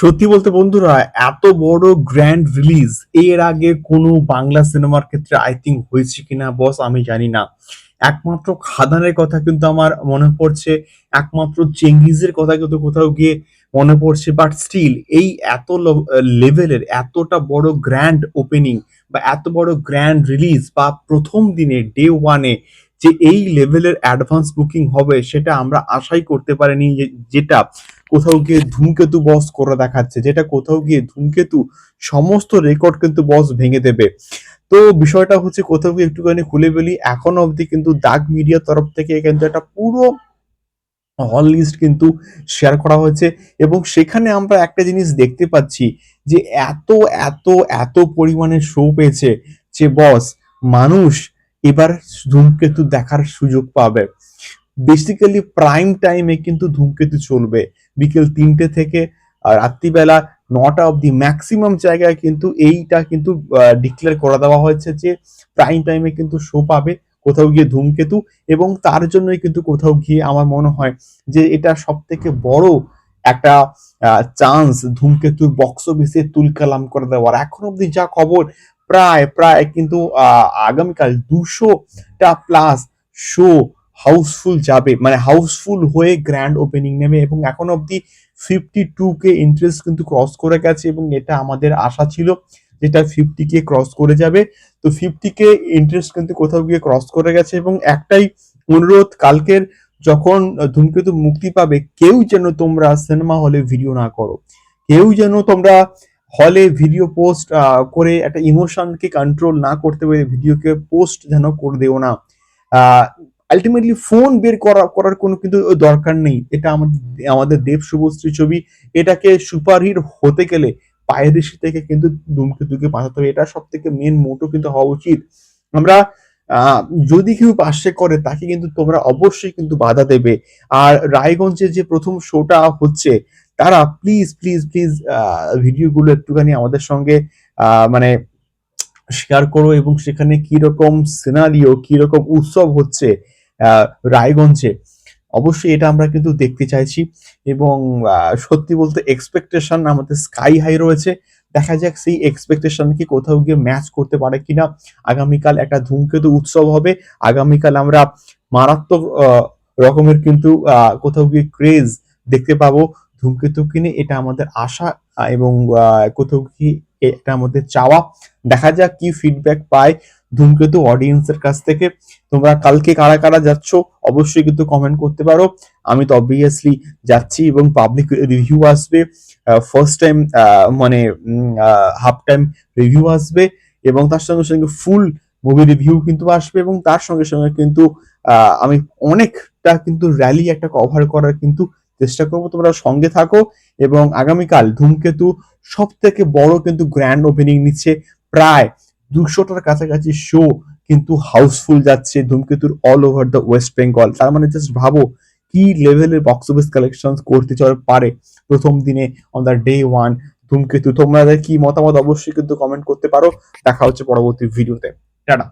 সত্যি বলতে বন্ধুরা, এত বড় গ্র্যান্ড রিলিজ এর আগে কোনো বাংলা সিনেমার ক্ষেত্রে আই থিঙ্ক হয়েছে কিনা বস আমি জানি না। একমাত্র খাদানের কথা কিন্তু আমার মনে পড়ছে, একমাত্র চেঙ্গিজের কথা কিন্তু কোথাও গিয়ে মনে পড়ছে। বাট স্টিল এই এত লেভেলের এতটা বড় গ্র্যান্ড ওপেনিং বা এত বড় গ্র্যান্ড রিলিজ বা প্রথম দিনে ডে ওয়ানে যে এই লেভেলের অ্যাডভান্স বুকিং হবে সেটা আমরা আশাই করতে পারিনি যেটা কোথাও গিয়ে ধূমকেতু বস করে দেখাচ্ছে, যেটা কোথাও গিয়ে ধূমকেতু সমস্ত রেকর্ড কিন্তু বস ভেঙে দেবে। তো বিষয়টা হচ্ছে কোথাও গিয়ে একটুখানি খুলে বলি এখন অবধি কিন্তু দাগ মিডিয়ার তরফ থেকে কিন্তু একটা পুরো হল লিস্ট কিন্তু শেয়ার করা হয়েছে এবং সেখানে আমরা একটা জিনিস দেখতে পাচ্ছি যে এত এত এত পরিমাণে শো পেয়েছে যে বস মানুষ এবার ধূমকেতু দেখার সুযোগ পাবে। বেসিক্যালি প্রাইম টাইমে কিন্তু ধূমকেতু চলবে। বিকেল তিনটে থেকে রাত্রিবেলা নটা অবধি ম্যাক্সিমাম জায়গায় কিন্তু এইটা কিন্তু ডিক্লেয়ার করে দেওয়া হয়েছে যে প্রাইম টাইমে কিন্তু শো পাবে কোথাও গিয়ে ধূমকেতু এবং তার জন্যই কিন্তু কোথাও গিয়ে আমার মনে হয় যে এটা সব থেকে বড় একটা চান্স ধূমকেতুর বক্স অফিসে তুলকালাম করে দেওয়ার। এখন অবধি যা খবর প্রায় প্রায় কিন্তু আগামীকাল দুশোটা প্লাস শো হাউসফুল যাবে। মানে হাউসফুল হয়ে গ্র্যান্ড ওপেনিং নেবে এবং এখন অবধি ফিফটি টু কে ইন্টারেস্ট কিন্তু ক্রস করে গেছে এবং এটা আমাদের আশা ছিল যেটা ফিফটি কে ক্রস করে যাবে। তো ফিফটি কে ইন্টারেস্ট কিন্তু কোথাও গিয়ে ক্রস করে গেছে এবং একটাই অনুরোধ, কালকের যখন ধূমকেতু মুক্তি পাবে, কেউ যেন তোমরা সিনেমা হলে ভিডিও না করো। কেউ যেন তোমরা হলে ভিডিও পোস্ট করে একটা ইমোশনকে কন্ট্রোল না করতে পেরে ভিডিওকে পোস্ট যেন করে দেও না। আলটিমেটলি ফোন বের করা, করার কোনো কিন্তু দরকার নেই। এটা আমাদের আমাদের দেব শুভশ্রী ছবি। এটাকে সুপারহিট হতে গেলে পায়দেশি থেকে কিন্তু ধূমকেতুকে পাঠাতে হবে। এটা সব থেকে মেন মোটো কিন্তু হওয়া উচিত। আমরা যদি কেউ পাশে করে, তাকে কিন্তু তোমরা অবশ্যই কিন্তু বাধা দেবে। আর রায়গঞ্জে যে প্রথম শোটা হচ্ছে তারা প্লিজ প্লিজ প্লিজ ভিডিওগুলো একটুখানি আমাদের সঙ্গে মানে শেয়ার করো এবং সেখানে কি রকম সিনারিও কি রকম উৎসব হচ্ছে রায়গঞ্জে। অবশ্যই এটা আমরা কিন্তু দেখতে চাইছি এবং সত্যি বলতে এক্সপেকটেশন আমাদের স্কাই হাই রয়েছে। দেখা যাক সেই এক্সপেকটেশন কি কোথাও গিয়ে ম্যাচ করতে পারে কিনা। আগামীকাল একটা ধূমকেতু উৎসব হবে। আগামীকাল আমরা মারাত্মক রকমের কিন্তু কোথাও গিয়ে ক্রেজ দেখতে পাবো। ধূমকেতু কিনে এটা আমাদের আশা এবং কোথাও কি এটা আমাদের চাওয়া। দেখা যাক কি ফিডব্যাক পায় ধূমকেতু অডিয়েন্সের কাছ থেকে। তোমরা কালকে কারা কারা যাচ্ছ, অবশ্যই কিন্তু কমেন্ট করতে পারো। আমি তো অবভিয়াসলি যাচ্ছি এবং পাবলিক রিভিউ আসবে। ফার্স্ট টাইম মানে হাফ টাইম রিভিউ আসবে এবং তার সঙ্গে সঙ্গে ফুল মুভি রিভিউ কিন্তু আসবে এবং তার সঙ্গে সঙ্গে কিন্তু আমি অনেকটা কিন্তু র্যালি একটা কভার করার কিন্তু চেষ্টা করব তোমরা সঙ্গে থাকো এবং আগামীকাল ধূমকেতু সব থেকে বড় কিন্তু গ্র্যান্ড ওপেনিং নিচ্ছে প্রায় দুশোটার কাছাকাছি শো কিন্তু হাউসফুল যাচ্ছে ধূমকেতুর all over the West Bengal তার মানে জাস্ট ভাবো কি লেভেলের বক্স অফিস কালেকশন করতে চলে পারে প্রথম দিনে অন দ্য ডে ওয়ান ধূমকেতু। তোমাদের কি মতামত অবশ্যই কিন্তু কমেন্ট করতে পারো। দেখা হচ্ছে পরবর্তী ভিডিওতে টাটা।